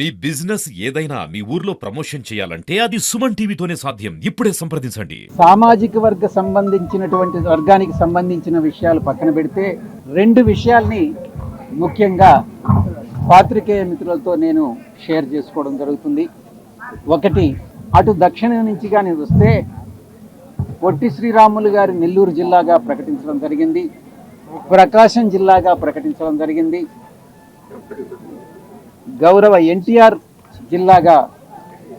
మీ business ఏదైనా మీ ఊర్లో promotion చేయాలంటే అది సుమన్ టీవీతోనే సాధ్యం. ఇప్పుడే సంప్రదించండి. సామాజిక వర్గ సంబంధించినటువంటి వర్గానికి సంబంధించిన విషయాలు పక్కన పెడితే రెండు విషయాల్ని ముఖ్యంగా పాత్రికేయ మిత్రులతో నేను షేర్ చేసుకోవడం జరుగుతుంది. ఒకటి అటు దక్షిణ నుంచి కానీ వస్తే పొట్టి శ్రీరాములు గారి నెల్లూరు జిల్లాగా ప్రకటించడం జరిగింది. ప్రకాశం జిల్లాగా ప్రకటించడం జరిగింది. గౌరవ ఎన్టీఆర్ జిల్లాగా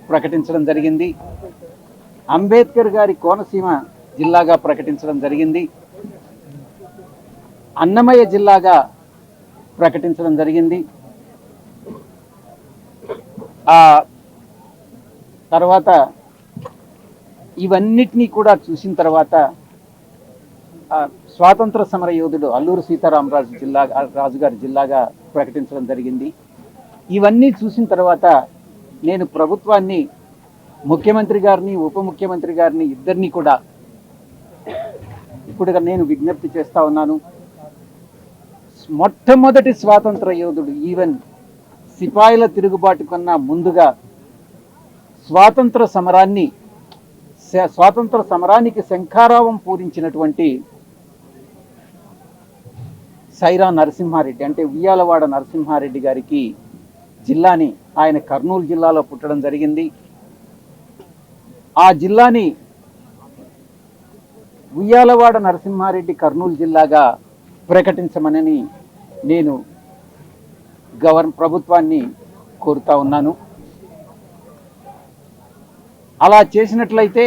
ప్రకటించడం జరిగింది. అంబేద్కర్ గారి కోనసీమ జిల్లాగా ప్రకటించడం జరిగింది. అన్నమయ్య జిల్లాగా ప్రకటించడం జరిగింది. ఆ తర్వాత ఇవన్నిటినీ కూడా చూసిన తర్వాత ఆ, స్వాతంత్ర సమర యోధుడు అల్లూరు సీతారామరాజు జిల్లా రాజుగారి జిల్లాగా ప్రకటించడం జరిగింది. ఇవన్నీ చూసిన తర్వాత నేను ప్రభుత్వాన్ని ముఖ్యమంత్రి గారిని ఉప ముఖ్యమంత్రి గారిని ఇద్దరిని కూడా ఇప్పుడు నేను విజ్ఞప్తి చేస్తా ఉన్నాను. మొట్టమొదటి స్వాతంత్ర యోధుడు ఈవెన్ సిపాయిల తిరుగుబాటు కన్నా ముందుగా స్వాతంత్ర సమరాన్ని స్వాతంత్ర సమరానికి శంఖారావం పూరించినటువంటి సైరా నరసింహారెడ్డి అంటే ఉయ్యాలవాడ నరసింహారెడ్డి గారికి జిల్లాని ఆయన కర్నూలు జిల్లాలో పుట్టడం జరిగింది. ఆ జిల్లాని ఉయ్యాలవాడ నరసింహారెడ్డి కర్నూలు జిల్లాగా ప్రకటించమనని నేను గవర్ ప్రభుత్వాన్ని కోరుతా ఉన్నాను. అలా చేసినట్లయితే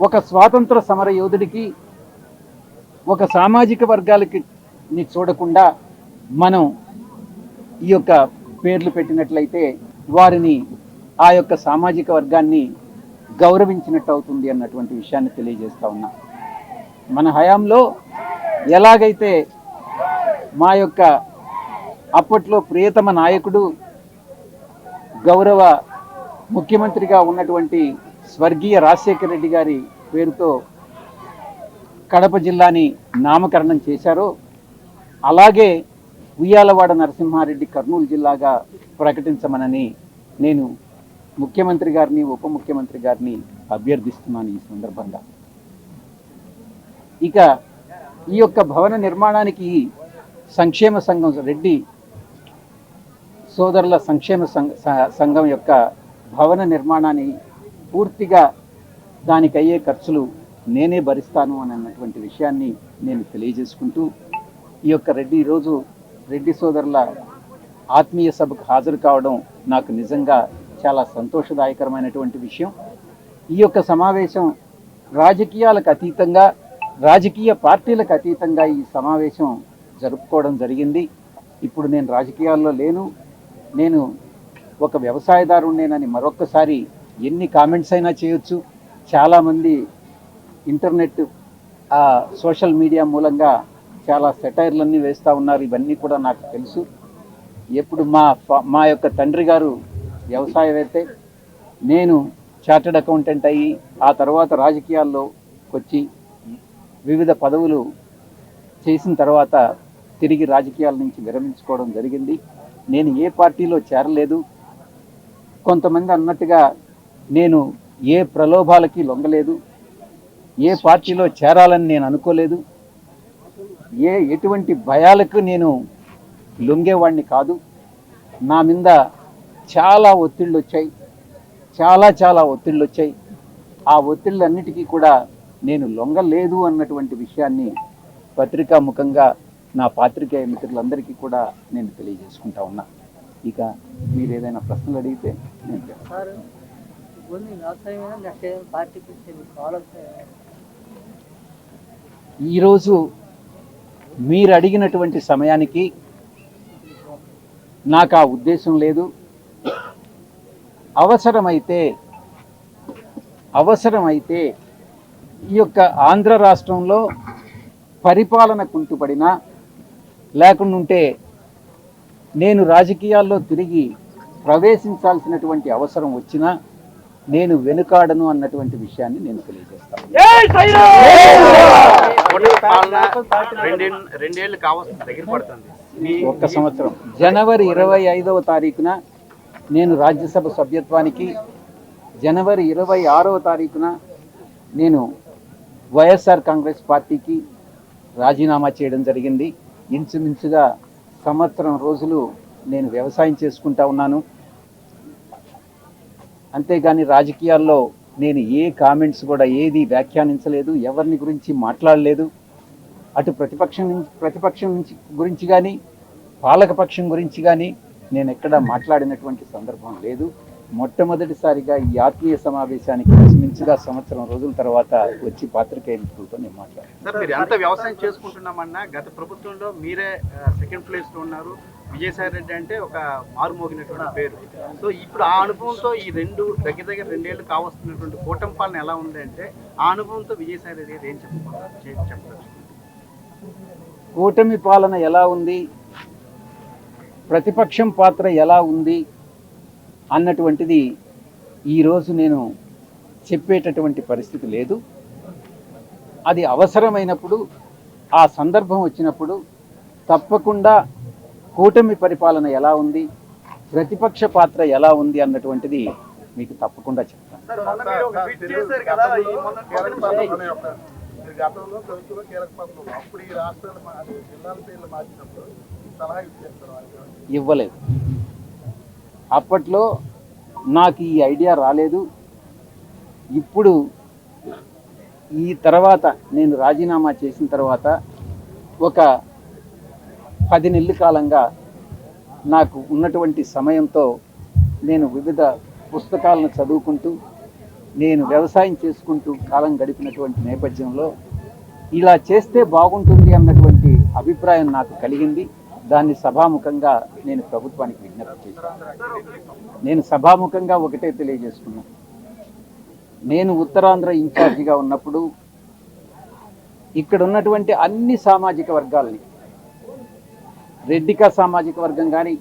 ఒక స్వాతంత్ర సమర యోధుడికి ఒక సామాజిక వర్గాలకి ని చూడకుండా మనం ఈ యొక్క పేర్లు పెట్టినట్లయితే వారిని ఆ యొక్క సామాజిక వర్గాన్ని గౌరవించినట్టు అవుతుంది అన్నటువంటి విషయాన్ని తెలియజేస్తూ ఉన్నా. మన హయాంలో ఎలాగైతే మా యొక్క అప్పట్లో ప్రియతమ నాయకుడు గౌరవ ముఖ్యమంత్రిగా ఉన్నటువంటి స్వర్గీయ రాజశేఖర రెడ్డి గారి పేరుతో కడప జిల్లాని నామకరణం చేశారో అలాగే ఉయ్యాలవాడ నరసింహారెడ్డి కర్నూలు జిల్లాగా ప్రకటించమనని నేను ముఖ్యమంత్రి గారిని ఉప ముఖ్యమంత్రి గారిని అభ్యర్థిస్తున్నాను ఈ సందర్భంగా. ఇక ఈ యొక్క భవన నిర్మాణానికి సంక్షేమ సంఘం రెడ్డి సోదరుల సంక్షేమ సంఘం యొక్క భవన నిర్మాణాన్ని పూర్తిగా దానికి అయ్యే ఖర్చులు నేనే భరిస్తాను అని అన్నటువంటి విషయాన్ని నేను తెలియజేసుకుంటూ ఈ యొక్క రెడ్డి ఈరోజు రెడ్డి సోదరుల ఆత్మీయ సభకు హాజరు కావడం నాకు నిజంగా చాలా సంతోషదాయకరమైనటువంటి విషయం. ఈ యొక్క సమావేశం రాజకీయాలకు అతీతంగా రాజకీయ పార్టీలకు అతీతంగా ఈ సమావేశం జరుపుకోవడం జరిగింది. ఇప్పుడు నేను రాజకీయాల్లో లేను. నేను ఒక వ్యవసాయదారుణ్ణేనని మరొక్కసారి ఎన్ని కామెంట్స్ అయినా చేయొచ్చు. చాలామంది ఇంటర్నెట్ సోషల్ మీడియా మూలంగా చాలా సెటైర్లన్నీ వేస్తూ ఉన్నారు. ఇవన్నీ కూడా నాకు తెలుసు. ఎప్పుడు మా మా యొక్క తండ్రి గారు వ్యవసాయవేత్తే నేను చార్టెడ్ అకౌంటెంట్ అయ్యి ఆ తర్వాత రాజకీయాల్లో వచ్చి వివిధ పదవులు చేసిన తర్వాత తిరిగి రాజకీయాల నుంచి విరమించుకోవడం జరిగింది. నేను ఏ పార్టీలో చేరలేదు. కొంతమంది అన్నట్టుగా నేను ఏ ప్రలోభాలకి లొంగలేదు. ఏ పార్టీలో చేరాలని నేను అనుకోలేదు. ఏ ఎటువంటి భయాలకు నేను లొంగేవాడిని కాదు. నా మీద చాలా ఒత్తిళ్ళు వచ్చాయి చాలా చాలా ఒత్తిళ్ళు వచ్చాయి ఆ ఒత్తిళ్ళన్నిటికీ కూడా నేను లొంగలేదు అన్నటువంటి విషయాన్ని పత్రికా ముఖంగా నా పాత్రికేయ మిత్రులందరికీ కూడా నేను తెలియజేసుకుంటా ఉన్నా. ఇక మీరు ఏదైనా ప్రశ్నలు అడిగితే నేను చెప్తాను. ఈరోజు మీరు అడిగినటువంటి సమయానికి నాకు ఆ ఉద్దేశం లేదు. అవసరమైతే అవసరమైతే ఈ యొక్క ఆంధ్ర రాష్ట్రంలో పరిపాలన కుంటుపడినా లేకుంటే నేను రాజకీయాల్లో తిరిగి ప్రవేశించాల్సినటువంటి అవసరం వచ్చినా నేను వెనుకాడను అన్నటువంటి విషయాన్ని నేను తెలియజేస్తాను. ఒక్క సంవత్సరం. జనవరి ఇరవై ఐదవ తారీఖున నేను రాజ్యసభ సభ్యత్వానికి జనవరి ఇరవై ఆరవ తారీఖున నేను వైఎస్ఆర్ కాంగ్రెస్ పార్టీకి రాజీనామా చేయడం జరిగింది. ఇంచుమించుగా సంవత్సరం రోజులు నేను వ్యవసాయం చేసుకుంటా ఉన్నాను. అంతేగాని రాజకీయాల్లో నేను ఏ కామెంట్స్ కూడా ఏది వ్యాఖ్యానించలేదు ఎవరిని గురించి మాట్లాడలేదు. అటు ప్రతిపక్షం ప్రతిపక్షం గురించి కానీ పాలకపక్షం గురించి కానీ నేను ఎక్కడ మాట్లాడినటువంటి సందర్భం లేదు. మొట్టమొదటిసారిగా ఈ ఆత్మీయ సమావేశానికి ఇంచుమించుగా సంవత్సరం రోజుల తర్వాత వచ్చి పాత్రికేయులతో నేను మాట్లాడాను మీరు ఎంత వ్యవసాయం చేసుకుంటున్నామన్నా గత ప్రభుత్వంలో మీరే సెకండ్ ప్లేస్లో ఉన్నారు. విజయసాయి రెడ్డి అంటే ఒక మారుమోగినటువంటి పేరు. సో ఇప్పుడు ఆ అనుభవంతో ఈ రెండు దగ్గర దగ్గర రెండేళ్ళు కావస్తున్నటువంటి కూటమి పాలన ఎలా ఉంది అంటే ఆ అనుభవంతో విజయసాయి రెడ్డి గారు ఏం చెప్ప చెప్తారు కూటమి పాలన ఎలా ఉంది? ప్రతిపక్షం పాత్ర ఎలా ఉంది? అన్నటువంటిది ఈరోజు నేను చెప్పేటటువంటి పరిస్థితి లేదు. అది అవసరమైనప్పుడు ఆ సందర్భం వచ్చినప్పుడు తప్పకుండా కూటమి పరిపాలన ఎలా ఉంది ప్రతిపక్ష పాత్ర ఎలా ఉంది అన్నటువంటిది మీకు తప్పకుండా చెప్తాను. గతంలో కీలక. అప్పుడు ఈ రాష్ట్రాలు జిల్లాల పేర్లు మార్చినప్పుడు సలహా. ఇవ్వలేదు. అప్పట్లో నాకు ఈ ఐడియా రాలేదు. ఇప్పుడు ఈ తర్వాత నేను రాజీనామా చేసిన తర్వాత ఒక పది నెలల కాలంగా నాకు ఉన్నటువంటి సమయంతో నేను వివిధ పుస్తకాలను చదువుకుంటూ నేను వ్యవసాయం చేసుకుంటూ కాలం గడిపినటువంటి నేపథ్యంలో ఇలా చేస్తే బాగుంటుంది అన్నటువంటి అభిప్రాయం నాకు కలిగింది. దాన్ని సభాముఖంగా నేను ప్రభుత్వానికి విజ్ఞప్తి చేశాను. నేను సభాముఖంగా ఒకటే తెలియజేసుకున్నాను నేను ఉత్తరాంధ్ర ఇన్ఛార్జిగా ఉన్నప్పుడు ఇక్కడ ఉన్నటువంటి అన్ని సామాజిక వర్గాల్ని రెడ్డిక సామాజిక వర్గం కానీ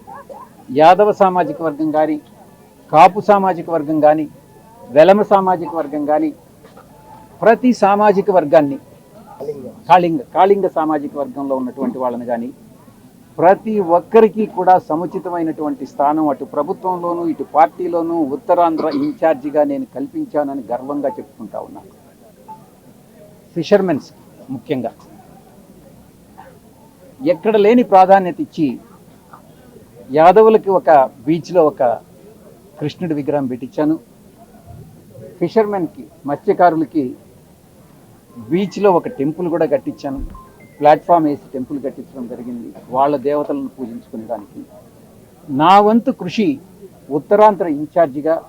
యాదవ సామాజిక వర్గం కానీ కాపు సామాజిక వర్గం కానీ వెలమ సామాజిక వర్గం కానీ ప్రతి సామాజిక వర్గాన్ని కాళింగ కాళింగ సామాజిక వర్గంలో ఉన్నటువంటి వాళ్ళని కానీ ప్రతి ఒక్కరికి కూడా సముచితమైనటువంటి స్థానం అటు ప్రభుత్వంలోనూ ఇటు పార్టీలోనూ ఉత్తరాంధ్ర ఇన్ఛార్జిగా నేను కల్పించానని గర్వంగా చెప్పుకుంటా ఉన్నాను ఫిషర్మెన్స్ ముఖ్యంగా. ఎక్కడ లేని ప్రాధాన్యత ఇచ్చి యాదవులకి ఒక బీచ్లో ఒక కృష్ణుడి విగ్రహం పెట్టించాను. ఫిషర్మెన్కి మత్స్యకారులకి బీచ్లో ఒక టెంపుల్ కూడా కట్టించాను. ప్లాట్ఫామ్ వేసి టెంపుల్ కట్టించడం జరిగింది. వాళ్ళ దేవతలను పూజించుకునే దానికి నా వంతు కృషి ఉత్తరాంధ్ర ఇన్ఛార్జిగా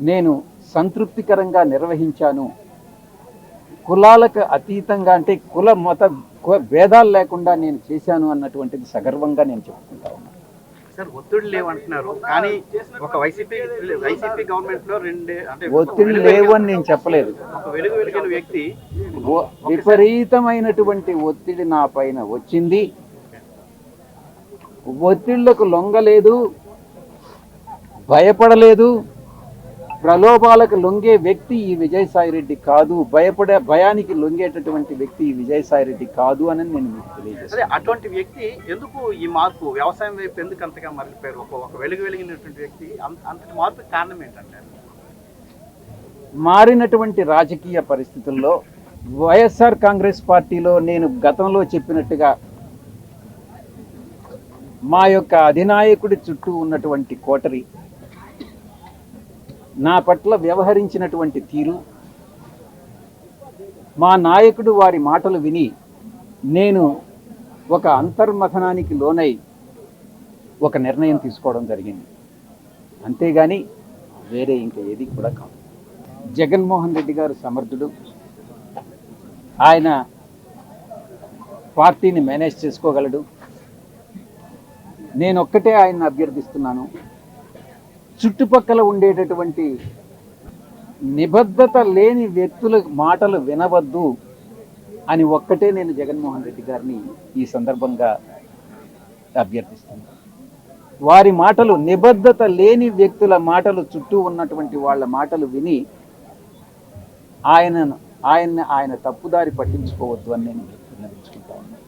నేను సంతృప్తికరంగా నిర్వహించాను. కులాలకు అతీతంగా అంటే కుల మత కు- భేదాలు లేకుండా నేను చేశాను అన్నటువంటిది సగర్వంగా నేను చెప్పుకుంటా ఉన్నాను. సార్ ఒత్తిడి లేవంటున్నారు. కానీ ఒక వైసీపీ వైసీపీ గవర్నమెంట్లో రెండే అంటే ఒత్తిడి లేవు అని నేను చెప్పలేదు. ఒక వెలుగు వెలిగిన వ్యక్తి విపరీతమైనటువంటి ఒత్తిడి నా పైన వచ్చింది. ఒత్తిళ్ళకు లొంగలేదు భయపడలేదు. ప్రలోభాలకు లొంగే వ్యక్తి ఈ విజయసాయిరెడ్డి కాదు. భయపడే భయానికి లొంగేటటువంటి వ్యక్తి ఈ విజయసాయిరెడ్డి కాదు అని నేను మీకు తెలియజేస్తాను. అటువంటి వ్యక్తి ఎందుకు ఈ మార్పు? వ్యవసాయం వైపు ఎందుకు అంతగా మరలిపోయారు? ఒక ఒక వెలుగు వెలిగినటువంటి వ్యక్తి అంత- అంతటి మార్పుకి కారణం ఏంటంటే మారినటువంటి రాజకీయ పరిస్థితుల్లో వైఎస్ఆర్ కాంగ్రెస్ పార్టీలో నేను గతంలో చెప్పినట్టుగా మా యొక్క అధినాయకుడి చుట్టూ ఉన్నటువంటి కోటరి నా పట్ల వ్యవహరించినటువంటి తీరు మా నాయకుడు వారి మాటలు విని నేను ఒక అంతర్మథనానికి లోనై ఒక నిర్ణయం తీసుకోవడం జరిగింది. అంతేగాని వేరే ఇంకా ఏది కూడా కాదు. జగన్మోహన్ రెడ్డి గారు సమర్థుడు. ఆయన పార్టీని మేనేజ్ చేసుకోగలడు. నేను ఒక్కటే ఆయన్ని అభ్యర్థిస్తున్నాను. చుట్టుపక్కల ఉండేటటువంటి నిబద్ధత లేని వ్యక్తుల మాటలు వినవద్దు అని ఒక్కటే నేను జగన్మోహన్ రెడ్డి గారిని ఈ సందర్భంగా అభ్యర్థిస్తున్నాను. వారి మాటలు నిబద్ధత లేని వ్యక్తుల మాటలు చుట్టూ ఉన్నటువంటి వాళ్ళ మాటలు విని ఆయనను ఆయన్ని ఆయన తప్పుదారి పట్టించుకోవద్దు అని నేను విన్నవించుకుంటా ఉన్నాను.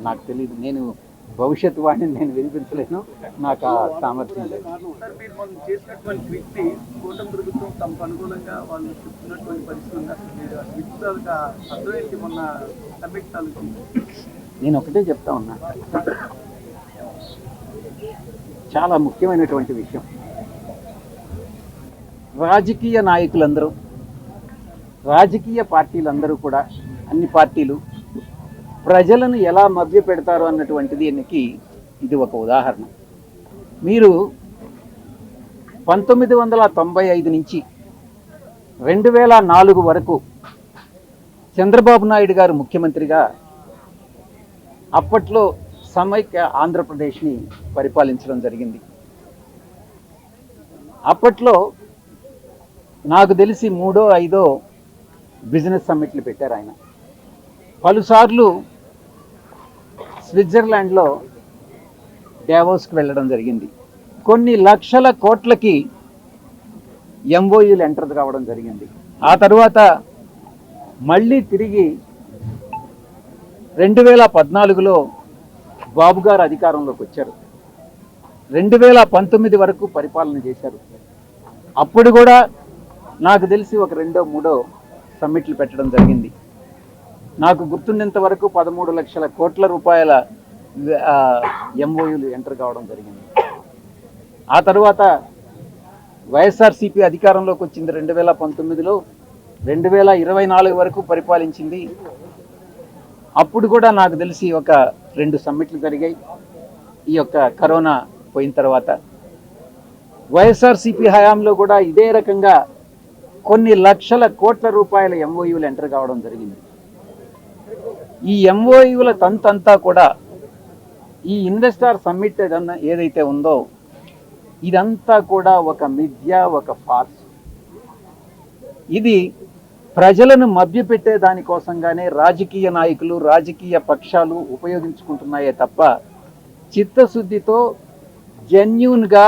నాకు తెలియదు నేను భవిష్యత్తు వాడిని నేను వినిపించలేను. నాకు ఆ సామర్థ్యం లేదు. నేను ఒకటే చెప్తా ఉన్నా. చాలా ముఖ్యమైనటువంటి విషయం. రాజకీయ నాయకులందరూ రాజకీయ పార్టీలందరూ కూడా అన్ని పార్టీలు ప్రజలను ఎలా మభ్య పెడతారు అన్నటువంటిది దీనికి ఇది ఒక ఉదాహరణ. మీరు పంతొమ్మిది వందల తొంభై ఐదు నుంచి రెండు వేల నాలుగు వరకు చంద్రబాబు నాయుడు గారు ముఖ్యమంత్రిగా అప్పట్లో సమైక్య ఆంధ్రప్రదేశ్ని పరిపాలించడం జరిగింది. అప్పట్లో నాకు తెలిసి మూడో ఐదో బిజినెస్ సమ్మిట్లు పెట్టారు ఆయన. పలుసార్లు స్విట్జర్లాండ్లో డావోస్కి వెళ్ళడం జరిగింది. కొన్ని లక్షల కోట్లకి ఎంఓయూలు ఎంటర్ కావడం జరిగింది. ఆ తర్వాత మళ్ళీ తిరిగి రెండు వేల పద్నాలుగులో బాబు గారు అధికారంలోకి వచ్చారు. రెండు వేల పంతొమ్మిది వరకు పరిపాలన చేశారు. అప్పుడు కూడా నాకు తెలిసి ఒక రెండో మూడో సమ్మిట్లు పెట్టడం జరిగింది. నాకు గుర్తుండేంత వరకు పదమూడు లక్షల కోట్ల రూపాయల ఎంఓయూలు ఎంటర్ కావడం జరిగింది. ఆ తర్వాత వైఎస్ఆర్సీపీ అధికారంలోకి వచ్చింది రెండు వేల పంతొమ్మిదిలో. రెండు వేల ఇరవై నాలుగు వరకు పరిపాలించింది. అప్పుడు కూడా నాకు తెలిసి ఒక రెండు సమ్మిట్లు జరిగాయి. ఈ యొక్క కరోనా పోయిన తర్వాత వైఎస్ఆర్సీపీ హయాంలో కూడా ఇదే రకంగా కొన్ని లక్షల కోట్ల రూపాయల ఎంఓయూలు ఎంటర్ కావడం జరిగింది. ఈ ఎంఓయూల తంతంతా కూడా ఈ ఇన్వెస్టార్ సమ్మిట్ అన్న ఏదైతే ఉందో ఇదంతా కూడా ఒక మిథ్య ఒక ఫార్స్ ఇది ప్రజలను మభ్యపెట్టే దానికోసంగానే రాజకీయ నాయకులు రాజకీయ పక్షాలు ఉపయోగించుకుంటున్నాయే తప్ప చిత్తశుద్ధితో జెన్యున్గా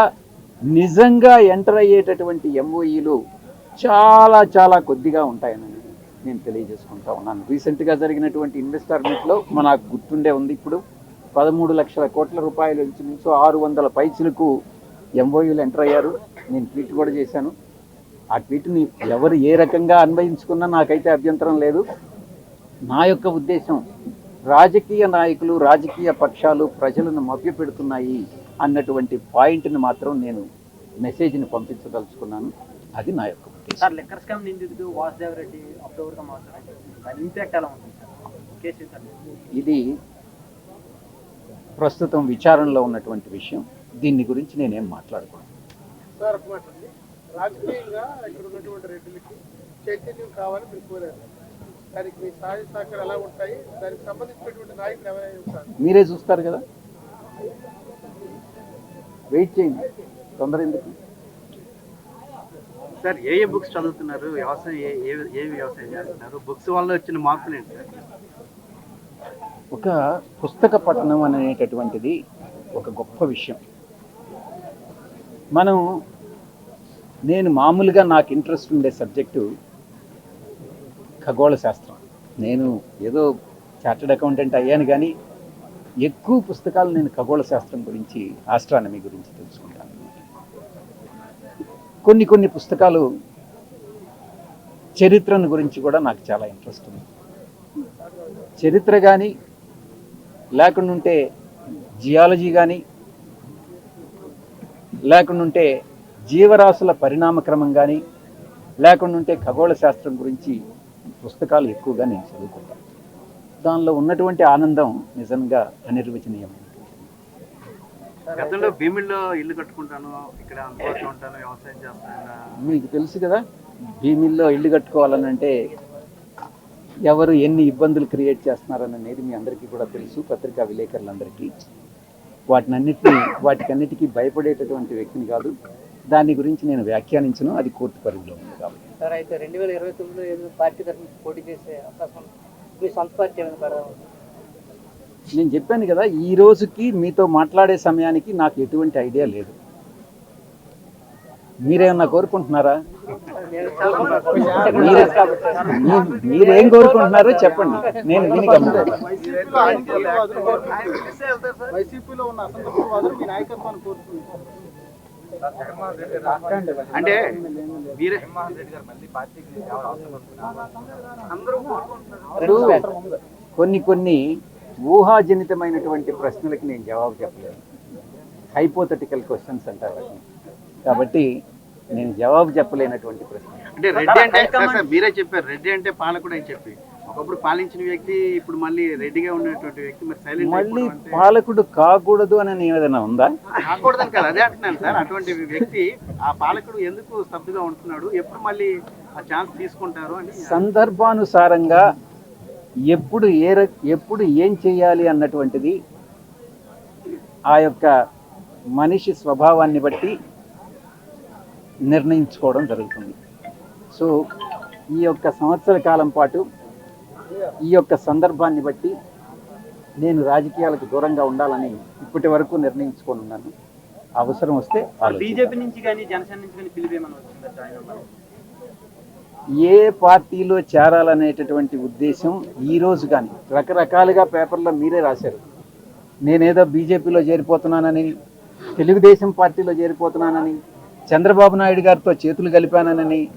నిజంగా ఎంటర్ అయ్యేటటువంటి ఎంఓఈలు చాలా చాలా కొద్దిగా ఉంటాయని నేను తెలియజేసుకుంటా ఉన్నాను. రీసెంట్గా జరిగినటువంటి ఇన్వెస్టర్ మీట్లో మనకు గుర్తుండే ఉంది ఇప్పుడు. పదమూడు లక్షల కోట్ల రూపాయల నుంచి ఆరు వందల పైచులకు ఎంఓయూలు ఎంటర్ అయ్యారు. నేను ట్వీట్ కూడా చేశాను. ఆ ట్వీట్ని ఎవరు ఏ రకంగా అన్వయించుకున్నా నాకైతే అభ్యంతరం లేదు. నా యొక్క ఉద్దేశం రాజకీయ నాయకులు రాజకీయ పక్షాలు ప్రజలను మభ్యపెడుతున్నాయి అన్నటువంటి పాయింట్ని మాత్రం నేను మెసేజ్ని పంపించదలుచుకున్నాను. అది నా యొక్క ఉద్దేశం. సార్ లెక్కర్ స్కామ్ నిందితుడు వాసుదేవ్ రెడ్డి అక్టోబర్గా మాట్లాడారు ఇంపాక్ట్ ఎలా ఉంటుంది సార్? Case sir? ఇది ప్రస్తుతం విచారణలో ఉన్నటువంటి విషయం. దీని గురించి నేనేం మాట్లాడుకోను. రాజకీయంగా ఇక్కడ ఉన్నటువంటి రెడ్డిలకి చైతన్యం కావాలని మీరు కోరారు. దానికి మీ సహాయ ఎలా ఉంటాయి? దానికి సంబంధించినటువంటి నాయకులు ఎవరైనా ఉంటారు? మీరే చూస్తారు కదా. వెయిట్ చేయండి. తొందర ఎందుకు? సార్ ఏ ఏ బుక్స్ చదువుతున్నారు? వ్యవసాయం ఏ ఏ ఏ వ్యవసాయం చేస్తున్నారు? బుక్స్ వల్ల వచ్చిన మార్పులు ఏంటి సార్? ఒక పుస్తక పఠనం అనేటటువంటిది ఒక గొప్ప విషయం. మనం నేను మామూలుగా నాకు ఇంట్రెస్ట్ ఉండే సబ్జెక్టు ఖగోళ శాస్త్రం. నేను ఏదో చార్టెడ్ అకౌంటెంట్ అయ్యాను కానీ ఎక్కువ పుస్తకాలు నేను ఖగోళ శాస్త్రం గురించి ఆస్ట్రానమీ గురించి తెలుసుకుంటాను. కొన్ని కొన్ని పుస్తకాలు చరిత్రను గురించి కూడా నాకు చాలా ఇంట్రెస్ట్ ఉంది. చరిత్ర కానీ లేకుండుంటే జియాలజీ కానీ లేకుండుంటే జీవరాశుల పరిణామక్రమం కానీ లేకుండుంటే ఖగోళ శాస్త్రం గురించి పుస్తకాలు ఎక్కువగా నేను చదువుకుంటాను దానిలో ఉన్నటువంటి ఆనందం నిజంగా అనిర్వచనీయమైనది. గతంలో భీమిల్లో ఇల్లు కట్టుకుంటాను ఇక్కడ ఉంటాను వ్యవసాయం చేస్తాను. మీకు తెలుసు కదా భీమిల్లో ఇల్లు కట్టుకోవాలనంటే ఎవరు ఎన్ని ఇబ్బందులు క్రియేట్ చేస్తున్నారనేది మీ అందరికీ కూడా తెలుసు పత్రికా విలేకరులందరికీ. వాటినన్నిటినీ వాటికన్నిటికీ భయపడేటటువంటి వ్యక్తిని కాదు దాని గురించి నేను వ్యాఖ్యానించను అది కోర్టు పరిధిలో ఉంది కాబట్టి. సార్ అయితే రెండు వేల ఇరవై తొమ్మిదిలో ఏదైనా పార్టీ తరఫు నుంచి పోటీ చేసే అవకాశం ఉంది. మీ సొంత పార్టీ ఏమైనా పెడదాం? నేను చెప్పాను కదా ఈ రోజుకి మీతో మాట్లాడే సమయానికి నాకు ఎటువంటి ఐడియా లేదు. మీరేమన్నా కోరుకుంటున్నారా? మీరు కోరుకుంటున్నారో చెప్పండి. నేను కోరుతున్నారు అంటే కొన్ని కొన్ని ఊహాజనితమైనటువంటి ప్రశ్నలకి నేను జవాబు చెప్పలేను హైపోథెటికల్ క్వశ్చన్స్ అంటారు వాటిని. కాబట్టి నేను జవాబు చెప్పలేనటువంటి ప్రశ్న. అంటే రెడ్డి అంటే మీరే చెప్పారు. రెడ్డి అంటే పాలకుడు అని చెప్పి. ఒకప్పుడు పాలించిన వ్యక్తి ఇప్పుడు మళ్ళీ రెడ్డిగా ఉన్నటువంటి వ్యక్తి మరి సైలెంట్ మళ్ళీ పాలకుడు కాకూడదు అని ఏదైనా ఉందా? కాకూడదని కదా అదే అంటున్నాను సార్. అటువంటి వ్యక్తి ఆ పాలకుడు ఎందుకు స్తబ్దుగా ఉంటున్నాడు? ఎప్పుడు మళ్ళీ ఆ ఛాన్స్ తీసుకుంటారు అని సందర్భానుసారంగా ఎప్పుడు ఏ ఎప్పుడు ఏం చేయాలి అన్నటువంటిది ఆ యొక్క మనిషి స్వభావాన్ని బట్టి నిర్ణయించుకోవడం జరుగుతుంది. సో ఈ యొక్క సంవత్సర కాలం పాటు ఈ యొక్క సందర్భాన్ని బట్టి నేను రాజకీయాలకు దూరంగా ఉండాలని ఇప్పటి వరకు నిర్ణయించుకొని ఉన్నాను. అవసరం వస్తే బీజేపీ నుంచి కానీ జనసేన నుంచి కానీ పిలిపేమని వచ్చిందా? జాయిన్ అవ్వాలి ఏ పార్టీలో చేరాలనేటటువంటి ఉద్దేశం ఈరోజు కానీ. రకరకాలుగా పేపర్లో మీరే రాశారు. నేనేదో బీజేపీలో చేరిపోతున్నానని తెలుగుదేశం పార్టీలో చేరిపోతున్నానని చంద్రబాబు నాయుడు గారితో చేతులు కలిపానని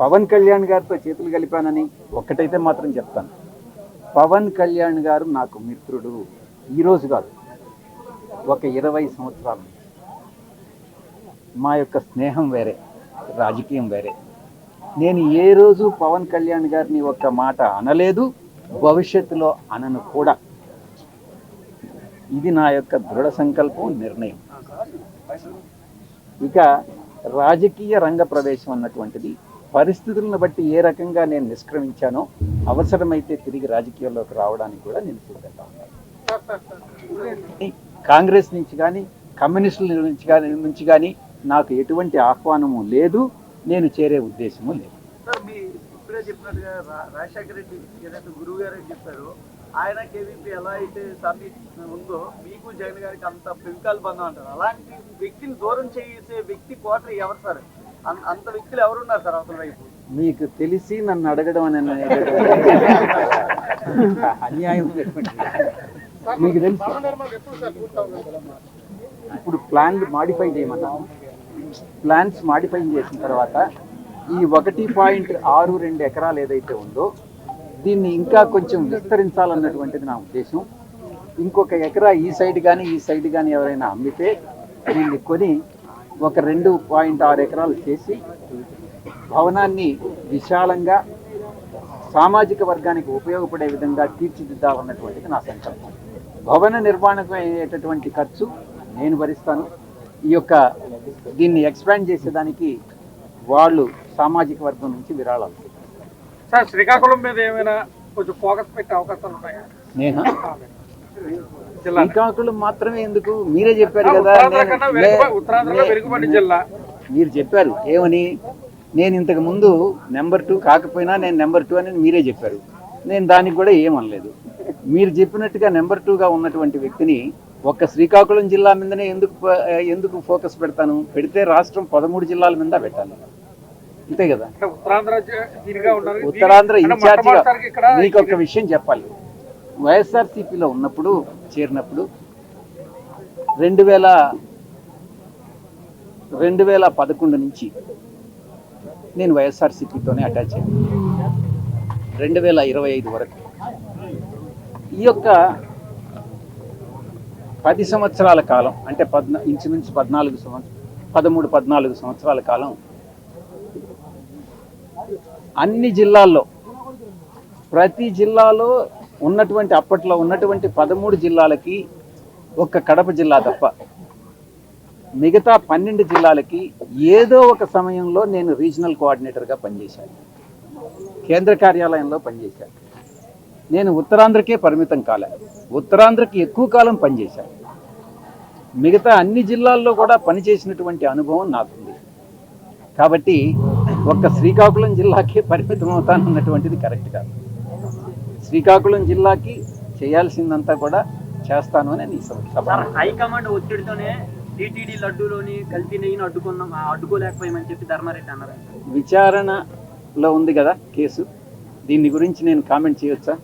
పవన్ కళ్యాణ్ గారితో చేతులు కలిపానని ఒక్కటైతే మాత్రం చెప్తాను. పవన్ కళ్యాణ్ గారు నాకు మిత్రుడు. ఈరోజు కాదు ఒక ఇరవై సంవత్సరాలు మా యొక్క స్నేహం వేరే రాజకీయం వేరే. నేను ఏ రోజు పవన్ కళ్యాణ్ గారిని ఒక్క మాట అనలేదు భవిష్యత్తులో అనను కూడా. ఇది నా యొక్క దృఢ సంకల్పం నిర్ణయం. ఇక రాజకీయ రంగ ప్రవేశం అన్నటువంటిది పరిస్థితులను బట్టి ఏ రకంగా నేను నిష్క్రమించానో అవసరమైతే తిరిగి రాజకీయాల్లోకి రావడానికి కూడా నేను సిద్ధంగా ఉన్నాను. కాంగ్రెస్ నుంచి కానీ కమ్యూనిస్టుల నుంచి కానీ నుంచి కానీ నాకు ఎటువంటి ఆహ్వానము లేదు. నేను చేరే ఉద్దేశము లేదు. సార్ మీ ఇప్పుడే చెప్పినట్టుగా రాజశేఖర రెడ్డి ఏదైతే గురువు గారు చెప్పారు ఆయన కేవీపీ ఎలా అయితే సమ్మి ఉందో మీకు జగన్ గారికి అంత పెంకాల బంధం అంటారు. అలాంటి వ్యక్తిని దూరం చేసే వ్యక్తి కోటరి ఎవరు సార్? అంత వ్యక్తులు ఎవరున్నారు సార్ అవతల వైపు? మీకు తెలిసి నన్ను అడగడం అని అన్యాయం మీకు తెలుసు? ఇప్పుడు ప్లాన్లు మాడిఫై చేయమన్నాను ప్లాన్స్ మాడిఫై చేసిన తర్వాత ఈ ఒకటి పాయింట్ ఆరు రెండు ఎకరాలు ఏదైతే ఉందో దీన్ని ఇంకా కొంచెం విస్తరించాలన్నటువంటిది నా ఉద్దేశం. ఇంకొక ఎకరా ఈ సైడ్ కానీ ఈ సైడ్ కానీ ఎవరైనా అమ్మితే దీన్ని కొని ఒక రెండు పాయింట్ ఆరు ఎకరాలు చేసి భవనాన్ని విశాలంగా సామాజిక వర్గానికి ఉపయోగపడే విధంగా తీర్చిదిద్దాలన్నటువంటిది నా సంకల్పం. భవన నిర్మాణం అయ్యేటటువంటి ఖర్చు నేను భరిస్తాను. ఈ యొక్క దీన్ని ఎక్స్పాండ్ చేసేదానికి వాళ్ళు సామాజిక వర్గం నుంచి విరాళాలు. సార్ శ్రీకాకుళం మీద ఏమైనా కొంచెం ఫోకస్ పెట్టే అవకాశాలు ఉన్నాయా? నేను? శ్రీకాకుళం మాత్రమే ఎందుకు? మీరే చెప్పారు కదా. జిల్లా. మీరు చెప్పారు. ఏమని? నేను ఇంతకు ముందు నెంబర్ టూ కాకపోయినా నేను నెంబర్ టూ అని మీరే చెప్పారు. నేను దానికి కూడా ఏమనలేదు. మీరు చెప్పినట్టుగా నెంబర్ టూగా ఉన్నటువంటి వ్యక్తిని ఒక్క శ్రీకాకుళం జిల్లా మీదనే ఎందుకు ఎందుకు ఫోకస్ పెడతాను? పెడితే రాష్ట్రం పదమూడు జిల్లాల మీద పెట్టాలి. అంతే కదా? ఉత్తరాంధ్ర ఇన్ఛార్జిగా మీకు ఒక విషయం చెప్పాలి. వైఎస్ఆర్సీపీలో ఉన్నప్పుడు చేరినప్పుడు రెండు వేల రెండు వేల పదకొండు నుంచి నేను వైఎస్ఆర్సీపీతోనే అటాచ్ అయ్యాను. రెండు వేల ఇరవై ఐదు వరకు. ఈ యొక్క పది సంవత్సరాల కాలం అంటే పద్నా ఇంచుమించు పద్నాలుగు సంవత్సరం పదమూడు పద్నాలుగు సంవత్సరాల కాలం అన్ని జిల్లాల్లో ప్రతి జిల్లాలో ఉన్నటువంటి అప్పట్లో ఉన్నటువంటి పదమూడు జిల్లాలకి ఒక్క కడప జిల్లా తప్ప మిగతా పన్నెండు జిల్లాలకి ఏదో ఒక సమయంలో నేను రీజనల్ కోఆర్డినేటర్గా పనిచేశాను. కేంద్ర కార్యాలయంలో పనిచేశాను. నేను ఉత్తరాంధ్రకే పరిమితం కాలే. ఉత్తరాంధ్రకి ఎక్కువ కాలం పనిచేశాను మిగతా అన్ని జిల్లాల్లో కూడా పనిచేసినటువంటి అనుభవం నాకుంది. కాబట్టి ఒక్క శ్రీకాకుళం జిల్లాకే పరిమితం అవుతానన్నటువంటిది కరెక్ట్ కాదు. శ్రీకాకుళం జిల్లాకి చేయాల్సిందంతా కూడా చేస్తాను అని హైకమాండ్ ఒత్తిడితోనే టీటీడీ లడ్డూలోని కల్తీ నెయ్యిని అడ్డుకున్నాం అడ్డుకోలేకపోయామని చెప్పి ధర్మారెడ్డి అన్నారు. విచారణలో ఉంది కదా కేసు. దీని గురించి నేను కామెంట్ చేయొచ్చా?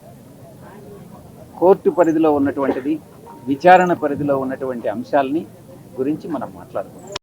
కోర్టు పరిధిలో ఉన్నటువంటిది విచారణ పరిధిలో ఉన్నటువంటి అంశాలని గురించి మనం మాట్లాడుకుందాం.